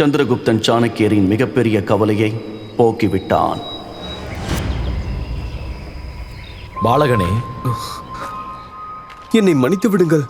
சந்திரகுப்தன் சாணக்கியரின் மிகப்பெரிய கவலையை போக்கிவிட்டான். பாலகனே. என்னை மன்னித்து விடுங்கள்.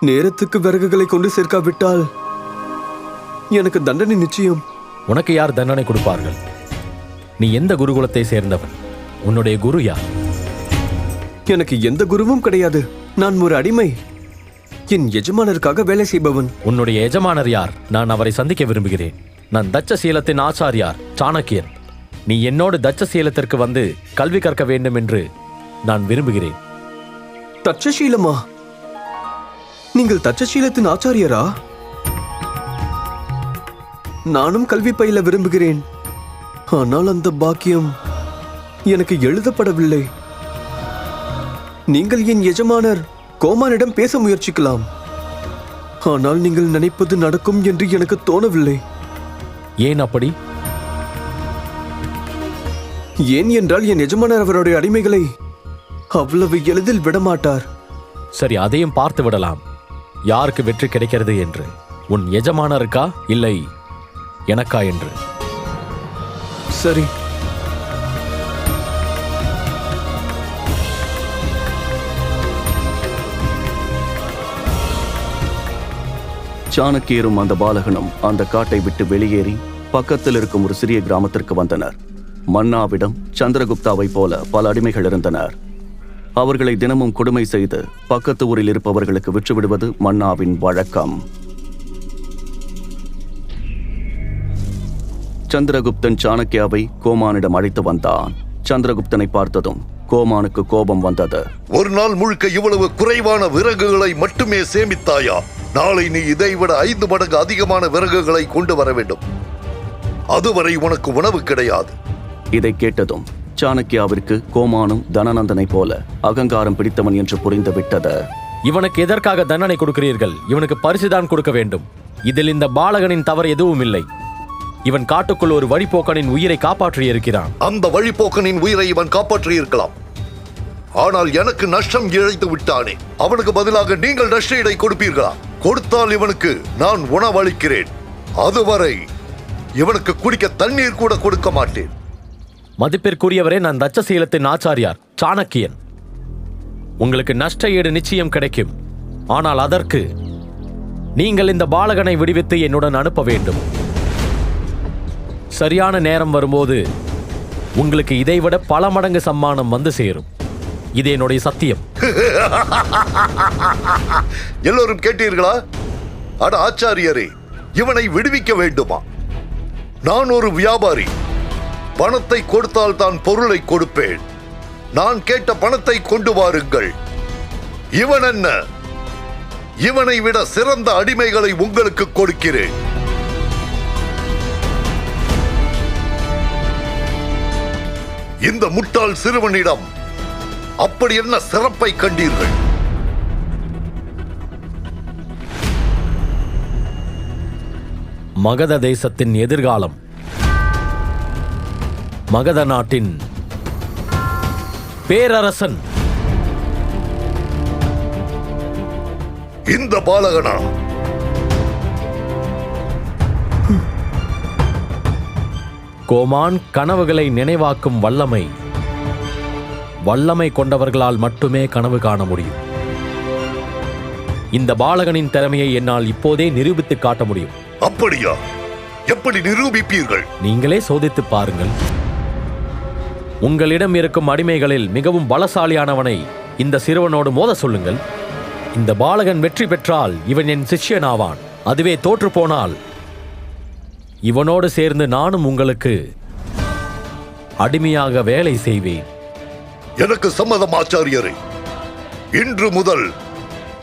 நேரத்துக்கு விறகுகளை கொண்டு சேர்க்காவிட்டால் எனக்கு தண்டனை நிச்சயம். உனக்கு யார் தண்டனை கொடுப்பார்கள்? நீ எந்த குருகுலத்தை சேர்ந்தவன்? உன்னுடைய குரு யார்? எனக்கு எந்த குருவும் கிடையாது. நான் ஒரு அடிமை. என் எஜமானருக்காக வேலை செய்பவன். உன்னுடைய எஜமானர் யார்? நான் அவரை சந்திக்க விரும்புகிறேன். நான் தட்சசீலத்தின் ஆச்சாரியார் சாணக்கியன். நீ என்னோடு தட்சசீலத்திற்கு வந்து கல்வி கற்க வேண்டும் என்று நான் விரும்புகிறேன். தட்சசீலமா? நீங்கள் தட்சசீலத்தின் ஆச்சாரியரா? நானும் கல்வி பயில விரும்புகிறேன். ஆனால் அந்த பாக்கியம் எனக்கு எழுதப்படவில்லை. நீங்கள் என் எஜமானர். கோமானிடம் பேச முயற்சிக்கலாம். ஆனால் நீங்கள் நினைப்பது நடக்கும் என்று எனக்கு தோணவில்லை. ஏன் அப்படி? ஏன் என்றால் என் எஜமானர் அவருடைய அடிமைகளை அவ்வளவு எளிதில் விடமாட்டார். சரி அதையும் பார்த்து விடலாம். யாருக்கு வெற்றி கிடைக்கிறது என்று? உன் எஜமானருக்கா? இல்லை எனக்கா என்று? சரி சாணக்கியரும் அந்த பாலகனும் அந்த காட்டை விட்டு வெளியேறி பக்கத்தில் இருக்கும் ஒரு சிறிய கிராமத்திற்கு வந்தனர். மன்னாவிடம் சந்திரகுப்தாவைப் போல பல அடிமைகள் இருந்தனர். அவர்களை தினமும் கொடுமை செய்து பக்கத்து ஊரில் இருப்பவர்களுக்கு விற்றுவிடுவது மன்னாவின் வழக்கம். சந்திரகுப்தன் சாணக்கியாவை கோமானிடம் அழைத்து வந்தான். சந்திரகுப்தனை பார்த்ததும் கோமானுக்கு கோபம் வந்தது. ஒரு நாள் முழுக்க இவ்வளவு குறைவான விறகுகளை மட்டுமே சேமித்தாயா? நாளை நீ இதைவிட ஐந்து மடங்கு அதிகமான விறகுகளை கொண்டு வர வேண்டும். அதுவரை உனக்கு உணவு கிடையாது. இதை கேட்டதும் சாணக்கியாவிற்கு கோமானும் தனநந்தனை போல அகங்காரம் பிடித்தவன் என்று புரிந்து விட்டது. இவனுக்கு எதற்காக தண்டனை கொடுக்கிறீர்கள்? இவனுக்கு பரிசுதான் கொடுக்க வேண்டும். இதில் இந்த பாலகனின் தவறு எதுவும் இல்லை. இவன் காட்டுக்குள் ஒரு வழிப்போக்கனின் உயிரை காப்பாற்றி இருக்கிறான் அந்த வழிபோக்கனின் உயிரை இவன் காப்பாற்றி இருக்கலாம் ஆனால் எனக்கு நஷ்டம் இழைத்து விட்டானே. அவனுக்கு பதிலாக நீங்கள் நஷ்ட ஈடை கொடுப்பீர்களா? கொடுத்தால் இவனுக்கு நான் உணவளிக்கிறேன். அதுவரை இவனுக்கு குடிக்க தண்ணீர் கூட கொடுக்க மாட்டேன். மதிப்பிற்குரியவரே நான் தச்சசீலத்தின் ஆச்சாரியார் சாணக்கியன். உங்களுக்கு நஷ்ட ஈடு நிச்சயம் கிடைக்கும். ஆனால் அதற்கு நீங்கள் இந்த பாலகனை விடுவித்து என்னுடன் அனுப்ப வேண்டும். சரியான நேரம் வரும்போது உங்களுக்கு இதைவிட பல மடங்கு சம்மானம் வந்து சேரும். இது என்னுடைய சத்தியம். எல்லோரும் கேட்டீர்களா? அட ஆச்சாரியரே இவனை விடுவிக்க வேண்டுமா? நான் ஒரு வியாபாரி. பணத்தை கொடுத்தால் தான் பொருளை கொடுப்பேன். நான் கேட்ட பணத்தை கொண்டு வாருங்கள். இவன் என்ன? இவனை விட சிறந்த அடிமைகளை உங்களுக்கு கொடுக்கிறேன். இந்த முட்டாள் சிறுவனிடம் அப்படி என்ன சிறப்பை கண்டீர்கள்? மகத தேசத்தின் எதிர்காலம். மகத நாட்டின் பேரரசன். இந்த பாலகனா? கோமான் கனவுகளை நினைவாக்கும் வல்லமை. வல்லமை கொண்டவர்களால் மட்டுமே கனவு காண முடியும். இந்த பாலகனின் திறமையை என்னால் இப்போதே நிரூபித்து காட்ட முடியும். அப்படியா? எப்படி நிரூபிப்பீர்கள்? நீங்களே சோதித்து பாருங்கள். உங்களிடம் இருக்கும் அடிமைகளில் மிகவும் பலசாலியானவனை இந்த சிறுவனோடு மோத சொல்லுங்கள். இந்த பாலகன் வெற்றி பெற்றால் இவன் என் சிஷ்யனாவான். அதுவே தோற்று போனால் இவனோடு சேர்ந்து நானும் உங்களுக்கு அடிமையாக வேலை செய்வேன். எனக்கு சம்மதம் ஆச்சாரியரே. இன்று முதல்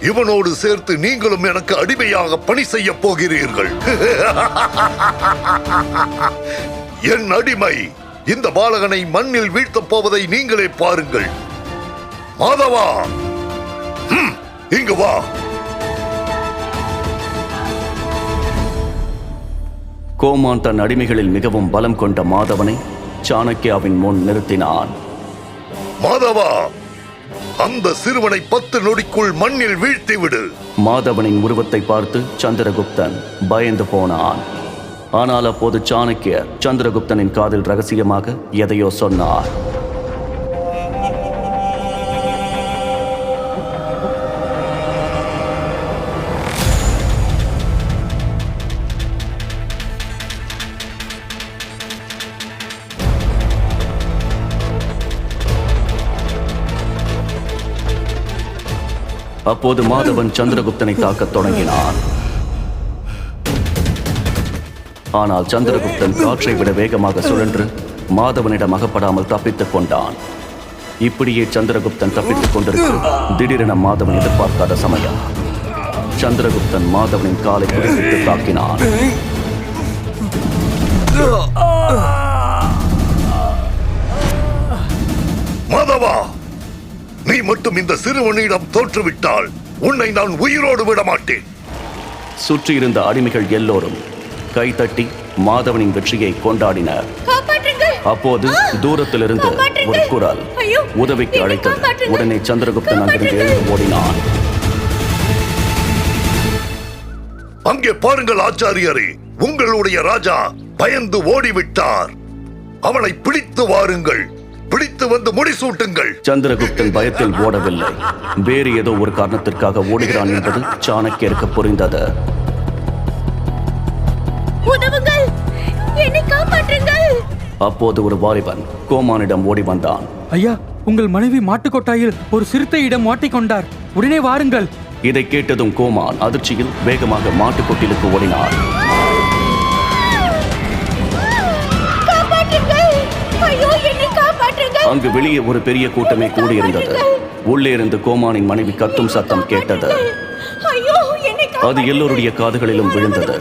இவனோடு சேர்த்து நீங்களும் எனக்கு அடிமையாக பணி செய்ய போகிறீர்கள். என் அடிமை இந்த பாலகனை மண்ணில் வீழ்த்தப் போவதை நீங்களே பாருங்கள். மாதவா! ஹம், இங்கு வா. கோமான் தன் அடிமைகளில் மிகவும் பலம் கொண்ட மாதவனை சாணக்கியாவின் முன் நிறுத்தினான். மாதவா அந்த சிறுவனை பத்து நொடிக்குள் மண்ணில் வீழ்த்தி விடு. மாதவனின் உருவத்தை பார்த்து சந்திரகுப்தன் பயந்து போனான். ஆனால் அப்போது சாணக்கியர் சந்திரகுப்தனின் காதில் ரகசியமாக எதையோ சொன்னார். அப்போது மாதவன் சந்திரகுப்தனை தாக்கத் தொடங்கினான். ஆனால் சந்திரகுப்தன் காற்றை விட வேகமாக சுழன்று மாதவனிடம் அகப்படாமல் தப்பித்துக் கொண்டான். இப்படியே சந்திரகுப்தன் தப்பித்துக் கொண்டிருக்க திடீரென மாதவன் எதிர்பார்க்காத சமயம். சந்திரகுப்தன் மாதவனின் காலை குறிப்பிட்டு தாக்கினான். மாதவா! மட்டும் இந்த சிறுவனிடம் தோற்றுவிட்டால் உன்னை நான் உயிரோடு விட மாட்டேன் சுற்றியிருந்த அடிமைகள் எல்லோரும் கைதட்டி மாதவனின் வெற்றியை கொண்டாடினர். அப்போது தூரத்திலிருந்து ஒரு. குரல் ஐயோ, உதவிக்கு அழைத்தது. காப்பாற்றுங்கள். உடனே சந்திரகுப்தன் அங்கிருந்து. எழுந்து ஓடினான். அங்கே பாருங்கள் ஆச்சாரியரே உங்களுடைய ராஜா பயந்து ஓடிவிட்டார். அவனை பிடித்து வாருங்கள். பிடித்து வந்து முடிசூட்டுங்கள். சந்திரகுப்தன் பயத்தில் ஓடவில்லை. வேறு ஏதோ ஒரு காரணத்திற்காக ஓடுகிறான் என்பது சாணக்கியருக்கு புரிந்தது. அப்போது ஒரு வாலிபன் கோமானிடம் ஓடி வந்தான். ஐயா உங்கள் மனைவி மாட்டுக்கொட்டாயில் ஒரு சிறுத்தையிடம் மாட்டிக்கொண்டார் உடனே வாருங்கள். இதை கேட்டதும் கோமான் அதிர்ச்சியில் வேகமாக மாட்டுக்கொட்டிலுக்கு ஓடினார் அங்கு வெளியே ஒரு பெரிய கூட்டமே கூடியிருந்தது. உள்ளே இருந்து கோமானின் மனைவி கத்தும் சத்தம் கேட்டது. அது எல்லோருடைய காதுகளிலும் விழுந்தது.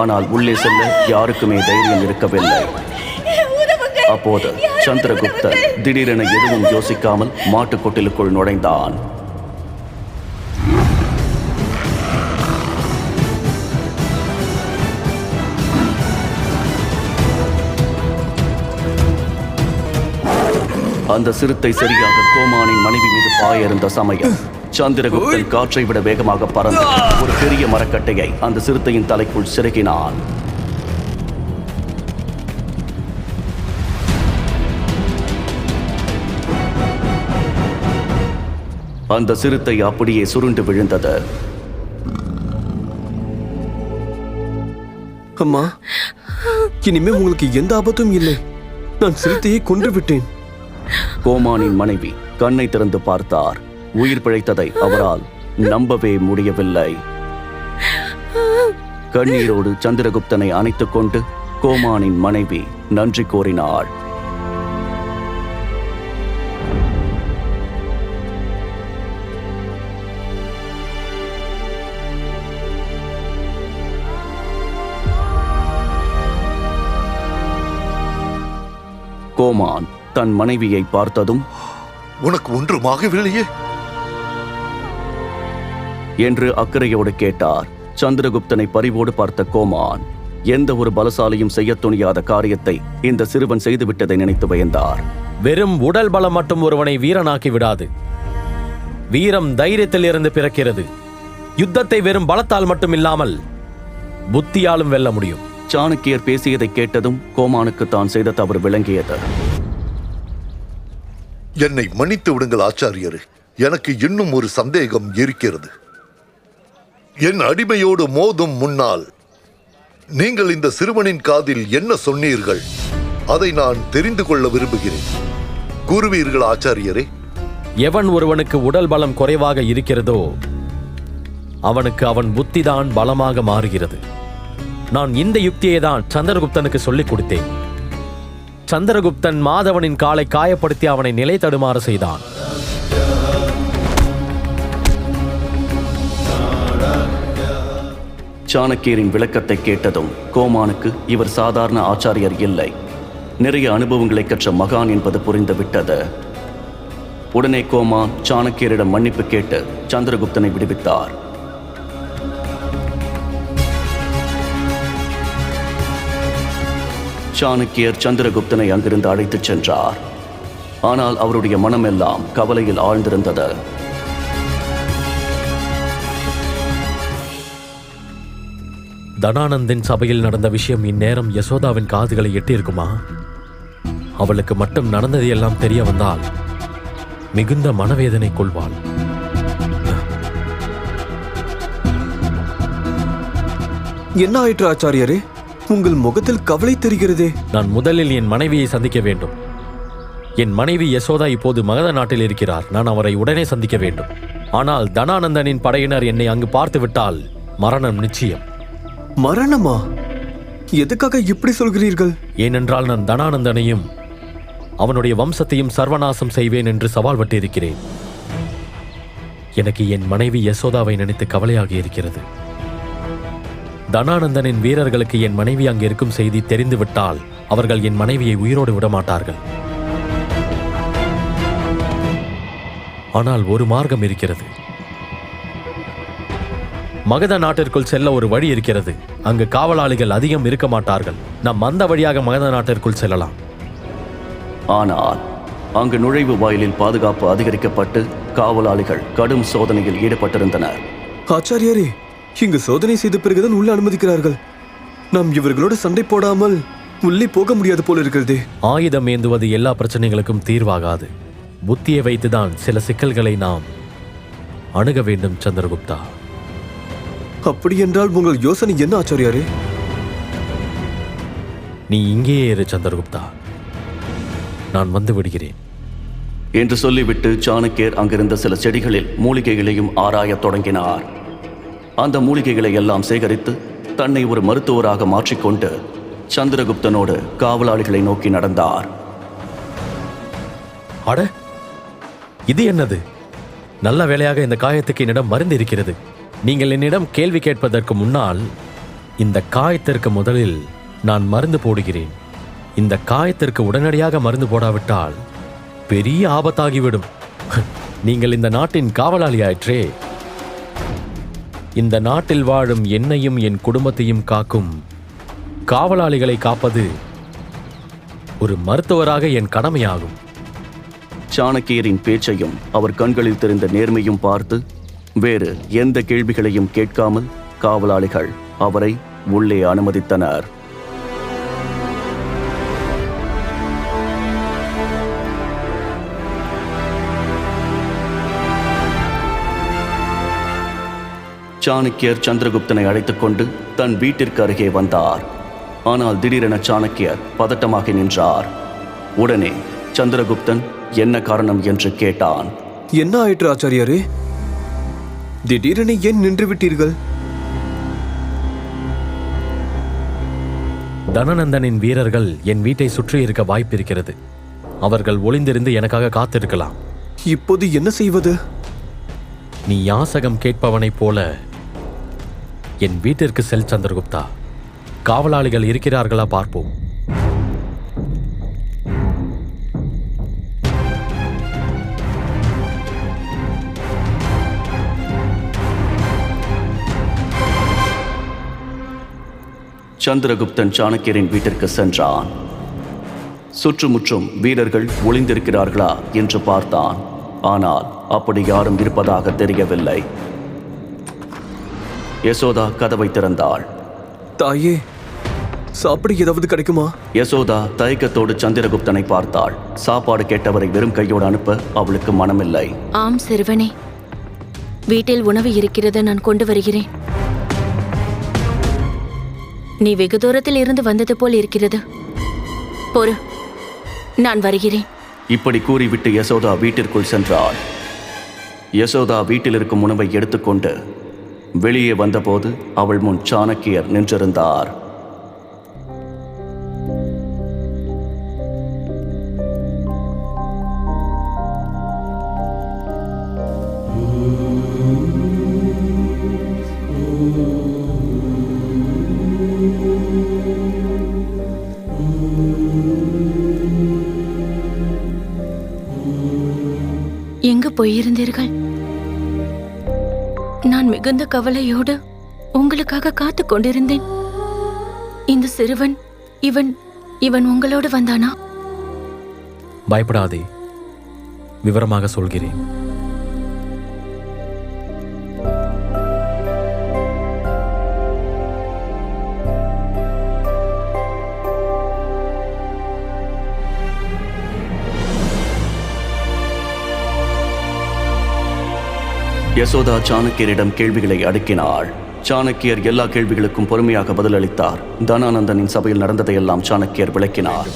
ஆனால் உள்ளே செல்ல யாருக்குமே தைரியம் இருக்கவில்லை. அப்போது சந்திரகுப்தன் திடீரென எதுவும் யோசிக்காமல் மாட்டுக்கொட்டிலுக்குள் நுழைந்தான். அந்த சிறுத்தை சரியாக கோமானின் மனைவி மீது பாய இருந்த சமயம் சந்திரகுப்தன் காற்றை விட வேகமாக பறந்து ஒரு பெரிய மரக்கட்டையை அந்த சிறுத்தையின் தலைக்குள் சிறுகினான் அந்த சிறுத்தை அப்படியே சுருண்டு விழுந்தது. அம்மா இனிமே உங்களுக்கு எந்த ஆபத்தும் இல்லை. நான் சிறுத்தையை கொன்று விட்டேன். கோமானின் மனைவி கண்ணை திறந்து பார்த்தார். உயிர் பிழைத்ததை அவரால் நம்பவே முடியவில்லை. கண்ணீரோடு சந்திரகுப்தனை அணைத்துக் கொண்டு கோமானின் மனைவி நன்றி கூறினாள். கோமான் தன் மனைவியை பார்த்ததும் உனக்கு ஒன்றுமாகவில்லையே என்று அக்கறையோடு கேட்டார். சந்திரகுப்தனை பரிவோடு பார்த்த கோமான் எந்த ஒரு பலசாலியும் செய்யத் துணியாத காரியத்தை இந்த சிறுவன் செய்துவிட்டதை நினைத்து பயந்தார் வெறும் உடல் பலம் மட்டும் ஒருவனை வீரனாக்கி விடாது. வீரம் தைரியத்தில் இருந்து பிறக்கிறது. யுத்தத்தை வெறும் பலத்தால் மட்டும் இல்லாமல் புத்தியாலும் வெல்ல முடியும். சாணக்கியர் பேசியதை கேட்டதும் கோமானுக்கு தான் செய்த தவறு விளங்கியது. என்னை மன்னித்து விடுங்கள் ஆச்சாரியரே. எனக்கு இன்னும் ஒரு சந்தேகம் இருக்கிறது. என் அடிமையோடு மோதும் முன்னால் நீங்கள் இந்த சிறுவனின் காதில் என்ன சொன்னீர்கள்? அதை நான் தெரிந்து கொள்ள விரும்புகிறேன். கூறுவீர்கள் ஆச்சாரியரே? எவன் ஒருவனுக்கு உடல் பலம் குறைவாக இருக்கிறதோ அவனுக்கு அவன் புத்திதான் பலமாக மாறுகிறது. நான் இந்த யுக்தியை தான் சந்திரகுப்தனுக்கு சொல்லிக் கொடுத்தேன். சந்திரகுப்தன் மாதவனின் காலை காயப்படுத்தி அவனை நிலை தடுமாறு செய்தான். சாணக்கியரின் விளக்கத்தை கேட்டதும் கோமானுக்கு இவர் சாதாரண ஆச்சாரியர் இல்லை. நிறைய அனுபவங்களை கற்ற மகான் என்பது புரிந்துவிட்டது உடனே கோமான் சாணக்கியரிடம் மன்னிப்பு கேட்டு சந்திரகுப்தனை விடுவித்தார். சாணக்கியர் சந்திரகுப்தனை அங்கிருந்து அழைத்துச் சென்றார். ஆனால் அவருடைய மனமெல்லாம் கவலையில் ஆழ்ந்திருந்தது. தனானந்தின் சபையில் நடந்த விஷயம் இந்நேரம் யசோதாவின் காதுகளை எட்டியிருக்குமா? அவளுக்கு மட்டும் நடந்தது எல்லாம் தெரிய வந்தால் மிகுந்த மனவேதனை கொள்வாள். என்ன ஆயிற்று ஆச்சாரியாரே? உங்கள் முகத்தில் கவலை தெரிகிறதே? நான் முதலில் என் மனைவியை சந்திக்க வேண்டும். என் மனைவி யசோதா இப்போது மகத நாட்டில் இருக்கிறார். நான் அவரை உடனே சந்திக்க வேண்டும். ஆனால் தனானந்தனின் படையினர் என்னை அங்கு பார்த்து விட்டால் மரணம் நிச்சயம். மரணமா? எதுக்காக இப்படி சொல்கிறீர்கள்? ஏனென்றால் நான் தனானந்தனையும் அவனுடைய வம்சத்தையும் சர்வநாசம் செய்வேன் என்று சவால் விட்டிருக்கிறேன் எனக்கு என் மனைவி யசோதாவை நினைத்து கவலையாக இருக்கிறது. தனானந்தனின் வீரர்களுக்கு என் மனைவி அங்கு இருக்கும் செய்தி தெரிந்துவிட்டால் அவர்கள் என் மனைவியை உயிரோடு விடமாட்டார்கள். ஆனால் ஒரு மார்க்கம் இருக்கிறது. மகத நாட்டிற்குள் செல்ல ஒரு வழி இருக்கிறது. அங்கு காவலாளிகள் அதிகம் இருக்க மாட்டார்கள். நாம் அந்த வழியாக மகத நாட்டிற்குள் செல்லலாம். ஆனால் அங்கு நுழைவு வாயிலில் பாதுகாப்பு அதிகரிக்கப்பட்டு காவலாளிகள் கடும் சோதனையில் ஈடுபட்டிருந்தனர். ஆச்சாரியாரே இங்கு சோதனை செய்த பிறகுதான் உள்ள அனுமதிக்கிறார்கள். நாம் இவர்களோடு சண்டை போடாமல் உள்ளே போக முடியாது போல இருக்கிறதே. ஆயுதம் ஏந்துவது எல்லா பிரச்சனைகளுக்கும் தீர்வாகாது. புத்தியை வைத்துதான் சில சிக்கல்களை நாம் அணுக வேண்டும் சந்திரகுப்தா. அப்படி என்றால் உங்கள் யோசனை என்ன ஆச்சாரியாரே? நீ இங்கேயே இரு சந்திரகுப்தா. நான் வந்து விடுகிறேன். என்று சொல்லிவிட்டு சாணக்கியர் அங்கிருந்த சில செடிகளில் மூலிகைகளையும் ஆராயத் தொடங்கினார். அந்த மூலிகைகளை எல்லாம் சேகரித்து தன்னை ஒரு மருத்துவராக மாற்றிக்கொண்டு சந்திரகுப்தனோடு காவலாளிகளை நோக்கி நடந்தார். அட இது என்னது? நல்ல வேளையாக இந்த காயத்துக்கு என்னிடம் மருந்து இருக்கிறது. நீங்கள் என்னிடம் கேள்வி கேட்பதற்கு முன்னால் இந்த காயத்திற்கு முதலில் நான் மருந்து போடுகிறேன். இந்த காயத்திற்கு உடனடியாக மருந்து போடாவிட்டால் பெரிய ஆபத்தாகிவிடும். நீங்கள் இந்த நாட்டின் காவலாளி ஆயிற்றே இந்த நாட்டில் வாழும் என்னையும் என் குடும்பத்தையும் காக்கும். காவலாளிகளை காப்பது ஒரு மருத்துவராக என் கடமையாகும். சாணக்கியரின் பேச்சையும் அவர் கண்களில் தெரிந்த நேர்மையும் பார்த்து வேறு எந்த கேள்விகளையும் கேட்காமல் காவலாளிகள் அவரை உள்ளே அனுமதித்தனர். சாணக்கியர் சந்திரகுப்தனை அழைத்துக் கொண்டு தன் வீட்டிற்கு அருகே வந்தார். ஆனால் திடீரென சாணக்கியர் பதட்டமாக நின்றார். உடனே சந்திரகுப்தன் என்ன காரணம் என்று கேட்டான். என்ன ஆயிற்று ஆச்சாரியாரே? திடீரென ஏன் நின்று விட்டீர்கள்? தனநந்தனின் வீரர்கள் என் வீட்டை சுற்றி இருக்க வாய்ப்பிருக்கிறது. அவர்கள் ஒளிந்திருந்து எனக்காக காத்திருக்கலாம். இப்போது என்ன செய்வது? நீ யாசகம் கேட்பவனைப் போல என் வீட்டிற்கு செல் சந்திரகுப்தா. காவலாளிகள் இருக்கிறார்களா பார்ப்போம். சந்திரகுப்தன் சாணக்கியரின் வீட்டிற்கு சென்றான். சுற்றுமுற்றும் வீரர்கள் ஒளிந்திருக்கிறார்களா என்று பார்த்தான். ஆனால் அப்படி யாரும் இருப்பதாக தெரியவில்லை. யசோதா கதவை திறந்தாள். தாயே சாப்பிட ஏதாவது கிடைக்குமா? யசோதா தயக்கத்தோடு சந்திரகுப்தனை பார்த்தாள். சாப்பாடு கேட்டவரை வெறும் கையோடு அனுப்ப அவளுக்கு மனமில்லை. ஆம் சிறுவனே. வீட்டில் உணவு இருக்கிறது நான் கொண்டு வருகிறேன். நீ வெகு தூரத்தில் இருந்து வந்தது போல் இருக்கிறது. பொறு நான் வருகிறேன். இப்படி கூறிவிட்டு யசோதா வீட்டிற்குள் சென்றாள். யசோதா வீட்டில் இருக்கும் உணவை எடுத்துக்கொண்டு வெளியே வந்தபோது அவள் முன் சாணக்கியர் நின்றிருந்தார். எங்கு போயிருந்தீர்கள்? மிகுந்த கவலையோடு உங்களுக்காக காத்து கொண்டிருந்தேன். இந்த சிறுவன் இவன் இவன் உங்களோடு வந்தானா? பயப்படாதே. விவரமாக சொல்கிறேன். யசோதா சாணக்கியரிடம் கேள்விகளை அடுக்கினாள். சாணக்கியர் எல்லா கேள்விகளுக்கும் பொறுமையாக பதிலளித்தார். தனானந்தனின் சபையில் நடந்ததையெல்லாம் சாணக்கியர் விளக்கினார்.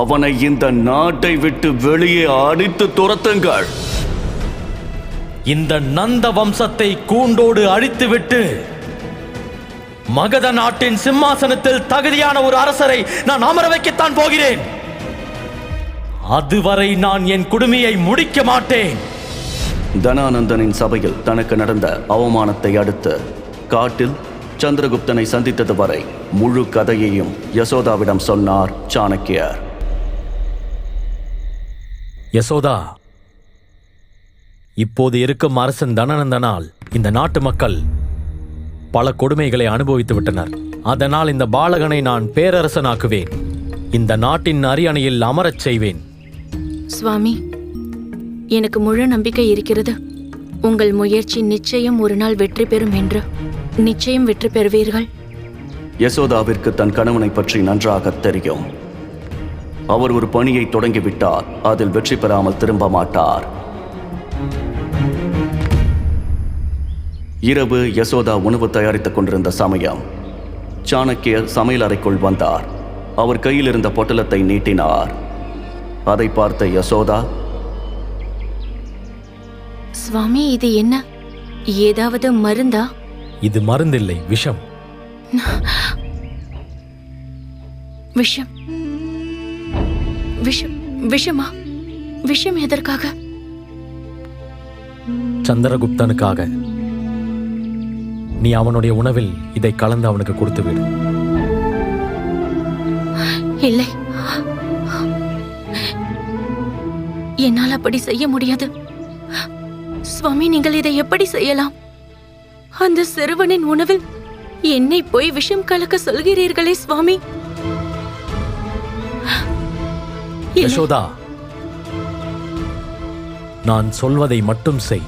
அவனை இந்த நாட்டை விட்டு வெளியே அடித்து துரத்துங்கள். இந்த நந்த வம்சத்தை கூண்டோடு அழித்துவிட்டு மகத நாட்டின் சிம்மாசனத்தில் தகுதியான ஒரு அரசரை நான் அமர வைக்கத்தான் போகிறேன். அதுவரை நான் என் குடுமையை முடிக்க மாட்டேன். தனானந்தனின் சபையில் தனக்கு நடந்த அவமானத்தை அடுத்து காட்டில் சந்திரகுப்தனை சந்தித்தது வரை முழு கதையையும் யசோதாவிடம் சொன்னார் சாணக்கியர். யசோதா இப்போது இருக்கும் அரசன் தனநந்தனால் இந்த நாட்டு மக்கள் பல கொடுமைகளை அனுபவித்து விட்டனர். அதனால் இந்த பாலகனை நான் பேரரசனாக்குவேன். இந்த நாட்டின் அரியணையில் அமரச் செய்வேன். சுவாமி எனக்கு முழு நம்பிக்கை இருக்கிறது. உங்கள் முயற்சி நிச்சயம் ஒரு நாள் வெற்றி பெறும் என்று. நிச்சயம் வெற்றி பெறுவீர்கள். யசோதாவிற்கு தன் கணவனை பற்றி நன்றாக தெரியும். அவர் ஒரு பணியை தொடங்கிவிட்டார். அதில் வெற்றி பெறாமல் திரும்ப மாட்டார். இரவு யசோதா உணவு தயாரித்துக் கொண்டிருந்த சமயம். சாணக்கியர் சமையல் அறைக்குள் வந்தார். அவர் கையில் இருந்த பொட்டலத்தை நீட்டினார். அதை பார்த்த யசோதா சுவாமி இது என்ன? ஏதாவது மருந்தா? இது மருந்தில்லை விஷம். விஷம். விஷம் விஷமா? விஷம் எதற்காக? சந்திரகுப்தனுக்காக. நீ அவனுடைய உணவில் இதை கலந்து அவனுக்கு கொடுத்து விடு. இல்லை. என்னால் அப்படி செய்ய முடியாது. சுவாமி நீங்கள் இதை எப்படி செய்யலாம்? அந்த சிறுவனின் உணவில் என்னை போய் விஷம் கலக்க சொல்கிறீர்களே சுவாமி. யசோதா நான் சொல்வதை மட்டும் செய்.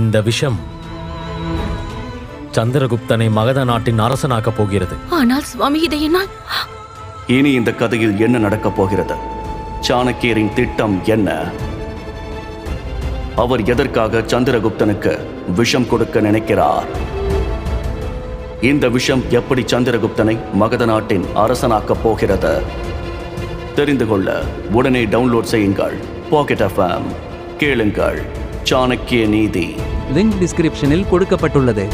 இந்த விஷம் சந்திரகுப்தனை மகத நாட்டின் அரசனாக்கப் போகிறது. ஆனால் சுவாமி இதை என்னால் இனி இந்த கதையில் என்ன நடக்கப் போகிறது? சாணக்கியரின் திட்டம் என்ன? அவர் எதற்காக சந்திரகுப்தனுக்கு விஷம் கொடுக்க நினைக்கிறார்? இந்த விஷம் எப்படி சந்திரகுப்தனை மகத நாட்டின் அரசனாக்கப் போகிறது? தெரிந்து கொள்ள உடனே டவுன்லோட் செய்யுங்கள். பாக்கெட் எஃப்எம் கேளுங்கள். சாணக்கிய நீதி. லிங்க் டிஸ்கிரிப்ஷனில் கொடுக்கப்பட்டுள்ளது.